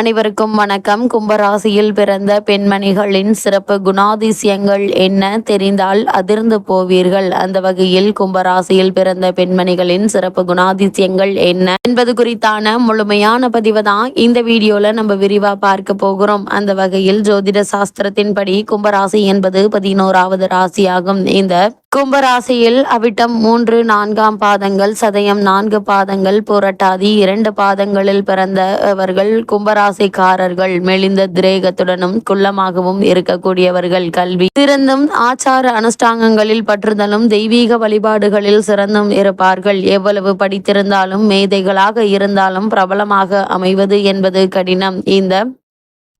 அனைவருக்கும் வணக்கம். கும்பராசியில் பிறந்த பெண்மணிகளின் சிறப்பு குணாதிசயங்கள் என்ன? தெரிந்தால் அதிர்ந்து போவீர்கள். அந்த வகையில் கும்பராசியில் பிறந்த பெண்மணிகளின் சிறப்பு குணாதிசயங்கள் என்ன? என்பது குறித்தான முழுமையான பதிவு தான் இந்த வீடியோல நம்ம விரிவா பார்க்க போகிறோம். அந்த வகையில் ஜோதிட சாஸ்திரத்தின்படி கும்பராசி என்பது பதினோராவது ராசியாகும். இந்த கும்பராசியில் அவிட்டம் மூன்று நான்காம் பாதங்கள் சதயம் நான்கு பாதங்கள் புரட்டாதி இரண்டு பாதங்களில் பிறந்தவர்கள் கும்பராசிக்காரர்கள் மெலிந்த திரேகத்துடனும் குள்ளமாகவும் இருக்கக்கூடியவர்கள் கல்வி சிறந்தும் ஆச்சார அனுஷ்டாங்கங்களில் பற்றுதலும் தெய்வீக வழிபாடுகளில் சிறந்தும் இருப்பார்கள். எவ்வளவு படித்திருந்தாலும் மேதைகளாக இருந்தாலும் பிரபலமாக அமைவது என்பது கடினம். இந்த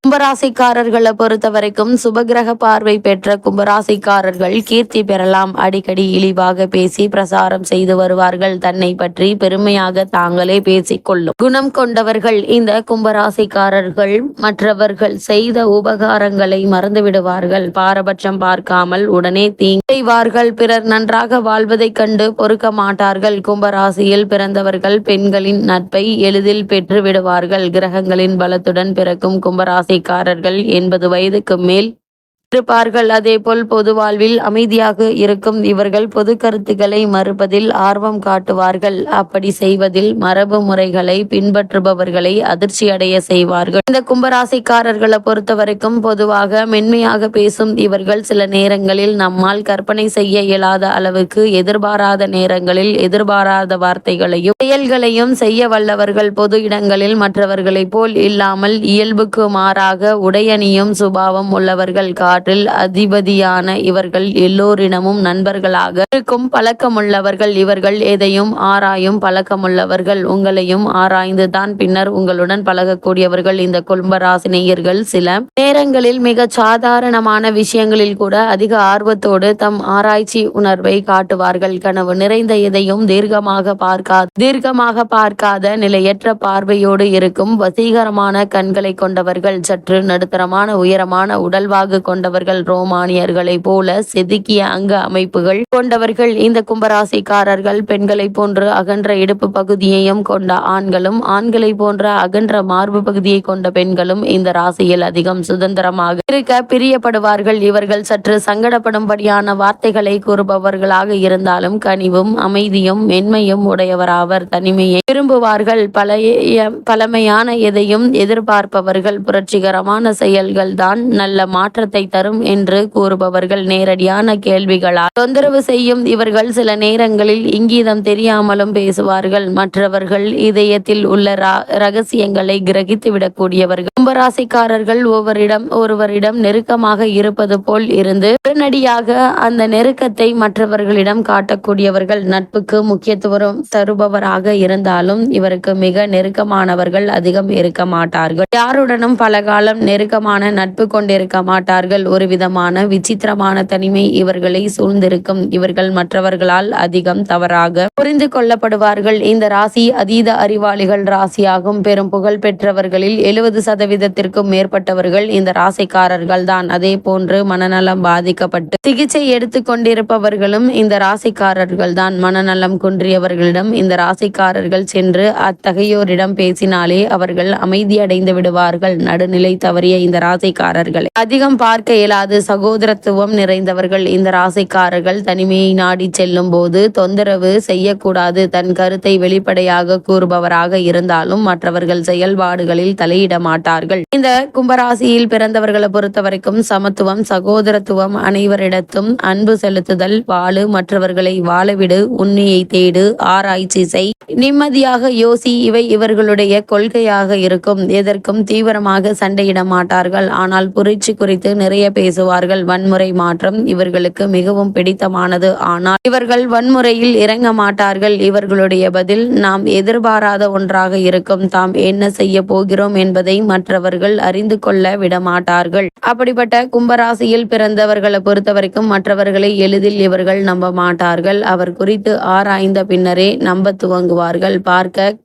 கும்பராசிக்காரர்களை பொறுத்த வரைக்கும் சுபகிரக பார்வை பெற்ற கும்பராசிக்காரர்கள் கீர்த்தி பெறலாம். அடிக்கடி இழிவாக பேசி பிரசாரம் செய்து வருவார்கள். தன்னை பற்றி பெருமையாக தாங்களே பேசிக்கொள்ளும். குணம் கொண்டவர்கள் இந்த கும்பராசிக்காரர்கள். மற்றவர்கள் செய்த உபகாரங்களை மறந்து விடுவார்கள் பாரபட்சம் பார்க்காமல் உடனே தீங்கைவார்கள் பிறர் நன்றாக வாழ்வதைக் கண்டு பொறுக்க மாட்டார்கள். கும்பராசியில் பிறந்தவர்கள் பெண்களின் நட்பை எளிதில் பெற்று விடுவார்கள் கிரகங்களின் பலத்துடன் பிறக்கும் கும்பராசி ராசிக்காரர்கள் எண்பது வயதுக்கு மேல் இருப்பார்கள் அதேபோல் பொது வாழ்வில் அமைதியாக இருக்கும் இவர்கள் பொது கருத்துக்களை மறுப்பதில் ஆர்வம் காட்டுவார்கள். அப்படி செய்வதில் மரபு முறைகளை பின்பற்றுபவர்களை அதிர்ச்சி அடைய செய்வார்கள். இந்த கும்பராசிக்காரர்களை பொறுத்த வரைக்கும் பொதுவாக மென்மையாக பேசும் இவர்கள் சில நேரங்களில் நம்மால் கற்பனை செய்ய இயலாத அளவுக்கு எதிர்பாராத நேரங்களில் எதிர்பாராத வார்த்தைகளையும் செயல்களையும் செய்ய வல்லவர்கள் பொது இடங்களில் மற்றவர்களைப் போல் இல்லாமல் இயல்புக்கு மாறாக உடையணியும் சுபாவம் உள்ளவர்கள் காற்றில் அதிபதியான இவர்கள் எல்லோரிடமும் நண்பர்களாக இருக்கும். பழக்கமுள்ளவர்கள் இவர்கள் எதையும் ஆராயும். பழக்கமுள்ளவர்கள் உங்களையும் ஆராய்ந்துதான். பின்னர் உங்களுடன் பழகக்கூடியவர்கள் இந்த கும்பராசினியர்கள் சில நேரங்களில் மிக சாதாரணமான விஷயங்களில் கூட அதிக ஆர்வத்தோடு தம் ஆராய்ச்சி உணர்வை காட்டுவார்கள். கனவு நிறைந்த எதையும் தீர்க்கமாக பார்க்காத தீர்க்கமாக பார்க்காத நிலையற்ற பார்வையோடு இருக்கும். வசீகரமான கண்களை கொண்டவர்கள் சற்று நடுத்தரமான உயரமான உடல்வாகு கொண்ட கொண்டவர்கள் ரோமானியர்களை போல செதுக்கிய அங்க அமைப்புகள் கொண்டவர்கள் இந்த கும்பராசிக்காரர்கள் பெண்களை போன்று அகன்ற இடுப்பு பகுதியையும் கொண்ட ஆண்களும் ஆண்களை போன்ற அகன்ற மார்பு பகுதியை கொண்ட பெண்களும் இந்த ராசியில் அதிகம் சுதந்திரமாக இருக்க பிரியப்படுவார்கள். இவர்கள் சற்று சங்கடப்படும்படியான வார்த்தைகளை கூறுபவர்களாக இருந்தாலும் கனிவும் அமைதியும் மென்மையும் உடையவராவர். தனிமையை விரும்புவார்கள். பழைய பழமையான எதையும் எதிர்பார்ப்பவர்கள் புரட்சிகரமான செயல்கள் தான் நல்ல மாற்றத்தை தரும் என்று கூறுபவர்கள் நேரடியான கேள்விகளால். தொந்தரவு செய்யும் இவர்கள் சில நேரங்களில் இங்கீதம் தெரியாமலும் பேசுவார்கள். மற்றவர்கள் இதயத்தில் உள்ள ரகசியங்களை கிரகித்து விடக்கூடியவர்கள். கும்பராசிக்காரர்கள் ஒவ்வொருடம் ஒருவரிடம் நெருக்கமாக இருப்பது போல் இருந்து உடனடியாக அந்த நெருக்கத்தை மற்றவர்களிடம் காட்டக்கூடியவர்கள் நட்புக்கு முக்கியத்துவம் தருபவராக இருந்தாலும் இவருக்கு மிக நெருக்கமானவர்கள் அதிகம் இருக்க மாட்டார்கள். யாருடனும் பல காலம் நெருக்கமான நட்பு கொண்டிருக்க மாட்டார்கள். ஒரு விதமான விசித்திரமான தனிமை இவர்களை சூழ்ந்திருக்கும். இவர்கள் மற்றவர்களால் அதிகம் தவறாக புரிந்து கொள்ளப்படுவார்கள். இந்த ராசி அதீத அறிவாளிகள் ராசியாகும். பெரும் புகழ் பெற்றவர்களில் எழுபது சதவீதத்திற்கும் மேற்பட்டவர்கள் இந்த ராசிக்காரர்கள் தான். அதே போன்று மனநலம் பாதிக்கப்பட்டு சிகிச்சை எடுத்துக் கொண்டிருப்பவர்களும் இந்த ராசிக்காரர்கள் தான். மனநலம் குன்றியவர்களிடம் இந்த ராசிக்காரர்கள் சென்று அத்தகையோரிடம் பேசினாலே அவர்கள் அமைதியடைந்து விடுவார்கள். நடுநிலை தவறிய இந்த ராசிக்காரர்களை அதிகம் பார்க்க இயலாது. சகோதரத்துவம் நிறைந்தவர்கள் இந்த ராசிக்காரர்கள் தனிமையை நாடி செல்லும் போது தொந்தரவு செய்யக்கூடாது. தன் கருத்தை வெளிப்படையாக கூறுபவராக இருந்தாலும் மற்றவர்கள் செயல்பாடுகளில் தலையிட மாட்டார்கள். இந்த கும்பராசியில் பிறந்தவர்களை பொறுத்தவரைக்கும் சமத்துவம் சகோதரத்துவம் அனைவரிடத்தும் அன்பு செலுத்துதல் வாழு. மற்றவர்களை வாழவிடு உண்மையை தேடு ஆராய்ச்சி செய். நிம்மதியாக யோசி இவை இவர்களுடைய கொள்கையாக இருக்கும். எதற்கும் தீவிரமாக சண்டையிட மாட்டார்கள். ஆனால் புரட்சி குறித்து நிறைய பேசுவார்கள். வன்முறை மாற்றம் இவர்களுக்கு மிகவும் பிடித்தமானது. ஆனால் இவர்கள் வன்முறையில் இறங்க மாட்டார்கள். இவர்களுடைய பதில் நாம் எதிர்பாராத ஒன்றாக இருக்கும். தாம் என்ன செய்ய போகிறோம் என்பதை மற்றவர்கள் அறிந்து கொள்ள விட மாட்டார்கள் அப்படிப்பட்ட கும்பராசியில் பிறந்தவர்களை பொறுத்தவரைக்கும் மற்றவர்களை எளிதில் இவர்கள் நம்ப மாட்டார்கள். அவர் குறித்து ஆராய்ந்த பின்னரே நம்ப துவங்குவார்கள். பார்க்க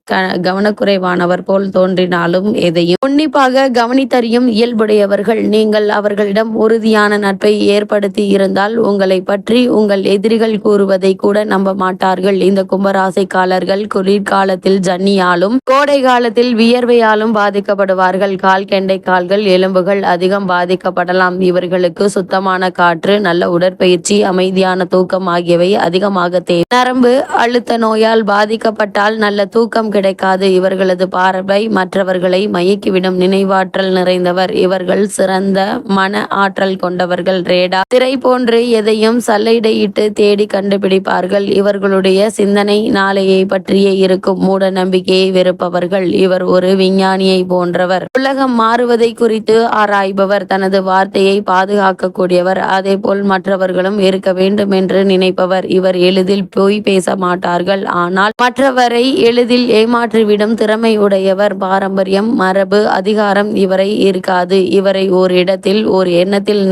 கவனக்குறைவானவர் போல் தோன்றினாலும் எதையும் உன்னிப்பாக கவனித்தறியும் இயல்புடையவர்கள். நீங்கள் அவர்களிடம் உங்களிடம் உறுதியான நட்பை ஏற்படுத்தி இருந்தால் உங்களை பற்றி உங்கள் எதிரிகள் கூறுவதை கூட நம்ப மாட்டார்கள். இந்த கும்பராசைக்காரர்கள் குளிர்காலத்தில் ஜன்னியாலும் கோடை காலத்தில் வியர்வையாலும் பாதிக்கப்படுவார்கள். கால் கெண்டை கால்கள் எலும்புகள் அதிகம் பாதிக்கப்படலாம். இவர்களுக்கு சுத்தமான காற்று நல்ல உடற்பயிற்சி அமைதியான தூக்கம் ஆகியவை அதிகமாக தேவை. நரம்பு அழுத்த நோயால் பாதிக்கப்பட்டால் நல்ல தூக்கம் கிடைக்காது. இவர்களது பார்வை மற்றவர்களை மயக்கிவிடும். நினைவாற்றல் நிறைந்தவர். இவர்கள் சிறந்த மன ஆற்றல் கொண்டவர்கள் ரேடா. திரை போன்று எதையும் சல்லையிடையிட்டு தேடி கண்டுபிடிப்பார்கள். இவர்களுடைய சிந்தனை நாளையை பற்றியே இருக்கும். மூட நம்பிக்கையை வெறுப்பவர்கள். இவர் ஒரு விஞ்ஞானியை போன்றவர். உலகம் மாறுவதை குறித்து ஆராய்பவர். தனது வார்த்தையை பாதுகாக்கக்கூடியவர். அதே போல் மற்றவர்களும் இருக்க வேண்டும் என்று நினைப்பவர். இவர் எளிதில் பொய் பேச மாட்டார்கள். ஆனால் மற்றவரை எளிதில் ஏமாற்றிவிடும் திறமை உடையவர். பாரம்பரியம் மரபு அதிகாரம் இவரை இருக்காது. இவரை ஓர் இடத்தில் எண்ணத்தில்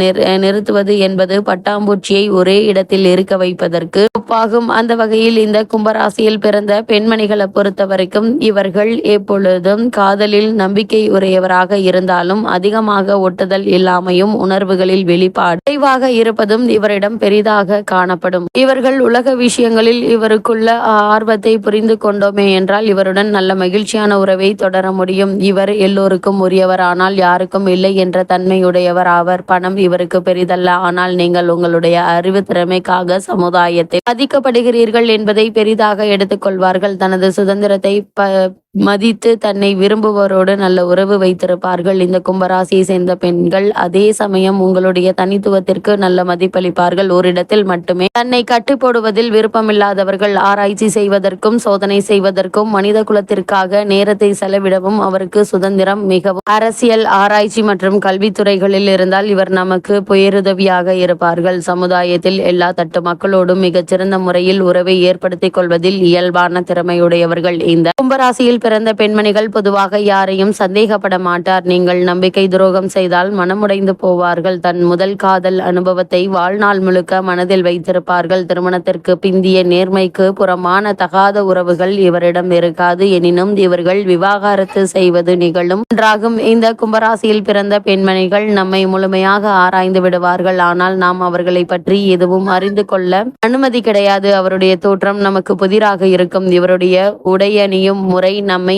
நிறுத்துவது என்பது பட்டாம்பூச்சியை ஒரே இடத்தில் இருக்க வைப்பதற்கு ஒப்பாகும். அந்த வகையில் இந்த கும்பராசியில் பிறந்த பெண்மணிகளை பொறுத்த வரைக்கும் இவர்கள் எப்பொழுதும் காதலில் நம்பிக்கை உடையவராக இருந்தாலும் அதிகமாக ஒட்டுதல் இல்லாமையும் உணர்வுகளில் வெளிப்பாடு குறைவாக இருப்பதும் இவரிடம் பெரிதாக காணப்படும். இவர்கள் உலக விஷயங்களில் இவருக்குள்ள ஆர்வத்தை புரிந்து கொண்டோமே என்றால் இவருடன் நல்ல மகிழ்ச்சியான உறவை தொடர முடியும். இவர் எல்லோருக்கும் உரியவர் ஆனால் யாருக்கும் இல்லை என்ற தன்மையுடையவர் ஆவர். பணம் இவருக்கு பெரிதல்ல. ஆனால் நீங்கள் உங்களுடைய அறிவு திறமைக்காக சமுதாயத்தில் மதிக்கப்படுகிறீர்கள் என்பதை பெரிதாக எடுத்துக்கொள்வார்கள். தனது சுதந்திரத்தை ப மதித்து தன்னை விரும்புவோரோடு நல்ல உறவு வைத்திருப்பார்கள். இந்த கும்பராசியை சேர்ந்த பெண்கள் அதே சமயம் உங்களுடைய தனித்துவத்திற்கு நல்ல மதிப்பளிப்பார்கள். ஓரிடத்தில் மட்டுமே தன்னை கட்டுப்போடுவதில் விருப்பமில்லாதவர்கள் ஆராய்ச்சி செய்வதற்கும் சோதனை செய்வதற்கும் மனித குலத்திற்காக நேரத்தை செலவிடவும் அவருக்கு சுதந்திரம் மிகவும். அரசியல் ஆராய்ச்சி மற்றும் கல்வித்துறைகளில் இருந்தால் இவர் நமக்கு பேருதவியாக இருப்பார்கள். சமுதாயத்தில் எல்லா தட்டு மக்களோடும் மிகச்சிறந்த முறையில் உறவை ஏற்படுத்திக் கொள்வதில் இயல்பான திறமையுடையவர்கள். இந்த கும்பராசியில் பிறந்த பெண்மணிகள் பொதுவாக யாரையும் சந்தேகப்பட மாட்டார். நீங்கள் நம்பிக்கை துரோகம் செய்தால் மனமுடைந்து போவார்கள். தன் முதல் காதல் அனுபவத்தை வாழ்நாள் முழுக்க மனதில் வைத்திருப்பார்கள். திருமணத்திற்கு பிந்திய நேர்மைக்கு புறமான தகாத உறவுகள் இவரிடம் இருக்காது. எனினும் இவர்கள் விவாகரத்து செய்வது நிகழும். ஒன்றாகும். இந்த கும்பராசியில் பிறந்த பெண்மணிகள் நம்மை முழுமையாக ஆராய்ந்து விடுவார்கள். ஆனால் நாம் அவர்களை பற்றி எதுவும் அறிந்து கொள்ள அனுமதி கிடையாது. அவருடைய தோற்றம் நமக்கு புதிராக இருக்கும். இவருடைய உடையணியும் முறை நம்மை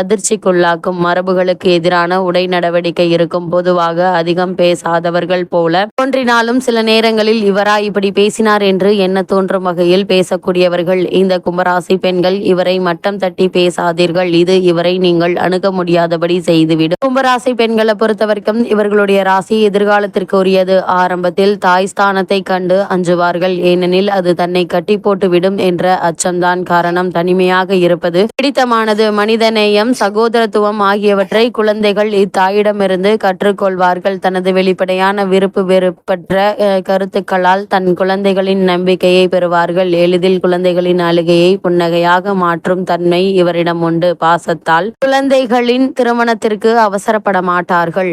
அதிர்ச்சிக்குள்ளாக்கும். மரபுகளுக்கு எதிரான உடை நடவடிக்கை இருக்கும். பொதுவாக அதிகம் பேசாதவர்கள் போல. தோன்றினாலும் சில நேரங்களில் இவரா இப்படி பேசினார் என்று என்ன தோன்றும் வகையில் பேசக்கூடியவர்கள். இந்த கும்பராசி பெண்கள் இவரை மட்டம் தட்டி பேசாதீர்கள். இது இவரை நீங்கள் அணுக முடியாதபடி செய்துவிடும். கும்பராசி பெண்களை பொறுத்தவரைக்கும் இவர்களுடைய ராசி எதிர்காலத்திற்கு உரியது. ஆரம்பத்தில் தாய் ஸ்தானத்தை கண்டு அஞ்சுவார்கள். ஏனெனில் அது தன்னை கட்டி போட்டுவிடும் என்ற அச்சம்தான் காரணம். தனிமையாக இருப்பது பிடித்தமானது. மனிதநேயம் சகோதரத்துவம் ஆகியவற்றை குழந்தைகள் இத்தாயிடமிருந்து கற்றுக்கொள்வார்கள். தனது வெளிப்படையான விருப்பு வெறுப்பற்ற கருத்துக்களால் தன் குழந்தைகளின் நம்பிக்கையை பெறுவார்கள். எளிதில் குழந்தைகளின் அழுகையை புன்னகையாக மாற்றும் தன்மை இவரிடம் உண்டு. பாசத்தால் குழந்தைகளின் திருமணத்திற்கு அவசரப்பட மாட்டார்கள்